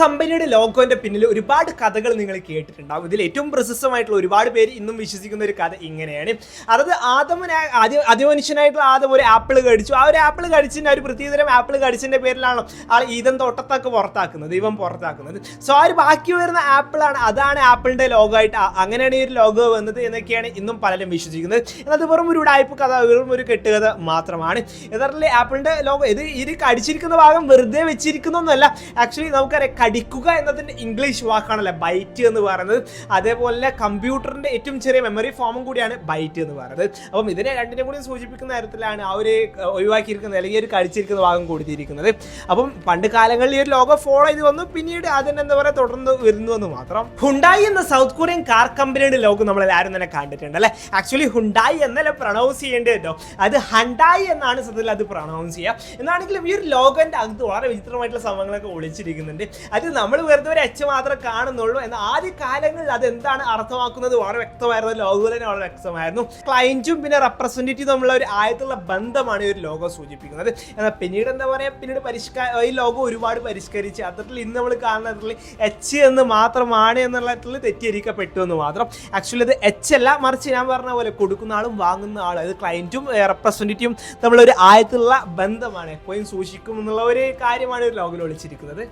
കമ്പനിയുടെ ലോഗോന്റെ പിന്നിൽ ഒരുപാട് കഥകൾ നിങ്ങൾ കേട്ടിട്ടുണ്ടാവും. ഇതിൽ ഏറ്റവും പ്രശസ്തമായിട്ടുള്ള ഒരുപാട് പേര് ഇന്നും വിശ്വസിക്കുന്ന ഒരു കഥ ഇങ്ങനെയാണ്. അതായത് ആദമന ആദ്യ അതിമനുഷ്യനായിട്ടുള്ള ആദം ഒരു ആപ്പിൾ കടിച്ചു. ആ ഒരു ആപ്പിൾ കടിച്ചതിന്റെ ഒരു പ്രത്യേകതരം ആപ്പിൾ കടിച്ചതിന്റെ പേരിലാണോ ആൾ ഈതം തോട്ടത്തൊക്കെ പുറത്താക്കുന്നത് ഇവൻ പുറത്താക്കുന്നത്. സോ ആ ഒരു ബാക്കി വരുന്ന ആപ്പിളാണ്. അതാണ് ആപ്പിളിന്റെ ലോഗോ ആയിട്ട് അങ്ങനെയാണ് ഈ ഒരു ലോഗോ വന്നത് എന്നൊക്കെയാണ് ഇന്നും പലരും വിശ്വസിക്കുന്നത്. എന്നത് വെറും ഒരു ഉടായ്പ കഥ വെറും ഒരു കെട്ടുകഥ മാത്രമാണ്. യഥാർത്ഥത്തിൽ ആപ്പിളിന്റെ ലോഗോ ഇത് ഇത് കടിച്ചിരിക്കുന്ന ഭാഗം വെറുതെ വെച്ചിരിക്കുന്നൊന്നുമല്ല. ആക്ച്വലി നമുക്കറിയാം കടിക്കുക എന്നതിന്റെ ഇംഗ്ലീഷ് വാക്കാണല്ലേ ബൈറ്റ് എന്ന് പറയുന്നത്. അതേപോലെ കമ്പ്യൂട്ടറിന്റെ ഏറ്റവും ചെറിയ മെമ്മറി ഫോമും കൂടിയാണ് ബൈറ്റ് എന്ന് പറയുന്നത്. അപ്പം ഇതിനെ രണ്ടിനെ കൂടി സൂചിപ്പിക്കുന്ന തരത്തിലാണ് ഏർ, ഒഴിവാക്കിയിരിക്കുന്നത് അല്ലെങ്കിൽ ഒരു കടിച്ചിരിക്കുന്ന ഭാഗം കൊടുത്തിരിക്കുന്നത്. അപ്പം പണ്ട് കാലങ്ങളിൽ ഈ ഒരു ലോഗോ ഫോളോ ചെയ്ത് വന്നു. പിന്നീട് അതിന്റെ എന്താ പറയുക തുടർന്ന് വരുന്നു എന്ന് മാത്രം. ഹുണ്ടായി എന്ന സൗത്ത് കൊറിയൻ കാർ കമ്പനിയുടെ ലോഗോ നമ്മൾ എല്ലാവരും തന്നെ കണ്ടിട്ടുണ്ട് അല്ലേ? ആക്ച്വലി ഹുണ്ടായി എന്നല്ല പ്രണൗസ് ചെയ്യേണ്ടത് കേട്ടോ. അത് ഹണ്ടായി എന്നാണ് സത്യത്തിൽ അത് പ്രൊണൗൺസ് ചെയ്യുക. എന്നാണെങ്കിലും ഈ ഒരു ലോഗോന്റെ അകത്ത് വളരെ വിചിത്രമായിട്ടുള്ള സംഭവങ്ങളൊക്കെ ഒളിച്ചിരിക്കുന്നുണ്ട്. അത് നമ്മൾ വെറുതെ ഒരു എച്ച് മാത്രം കാണുന്നുള്ളൂ. എന്നാൽ ആദ്യ കാലങ്ങളിൽ അത് എന്താണ് അർത്ഥമാക്കുന്നത്? വളരെ വ്യക്തമായിരുന്നു. ലോഗോ തന്നെ വളരെ വ്യക്തമായിരുന്നു. ക്ലയന്റും പിന്നെ റെപ്രസെന്റേറ്റീവ് തമ്മിലുള്ള ഒരു ആയത്തുള്ള ബന്ധമാണ് ഈ ഒരു ലോഗോ സൂചിപ്പിക്കുന്നത്. എന്നാൽ പിന്നീട് എന്താ പറയുക പിന്നീട് പരിഷ്കാര ഈ ലോഗോ ഒരുപാട് പരിഷ്കരിച്ച് അത്തരത്തിൽ ഇന്ന് നമ്മൾ കാണുന്നതിൽ എച്ച് എന്ന് മാത്രമാണ് എന്നുള്ളതിൽ തെറ്റിദ്ധരിക്കപ്പെട്ടു എന്ന് മാത്രം. ആക്ച്വലി അത് എച്ച് അല്ല. മറിച്ച് ഞാൻ പറഞ്ഞ പോലെ കൊടുക്കുന്ന ആളും വാങ്ങുന്ന ആളും അത് ക്ലയന്റും റെപ്രസെന്റേറ്റീവും തമ്മിലുള്ള ഒരു ആയത്തുള്ള ബന്ധമാണ് എപ്പോഴും സൂക്ഷിക്കും എന്നുള്ള ഒരു കാര്യമാണ് ഒരു ലോഗോയിൽ ഒളിച്ചിരിക്കുന്നത്.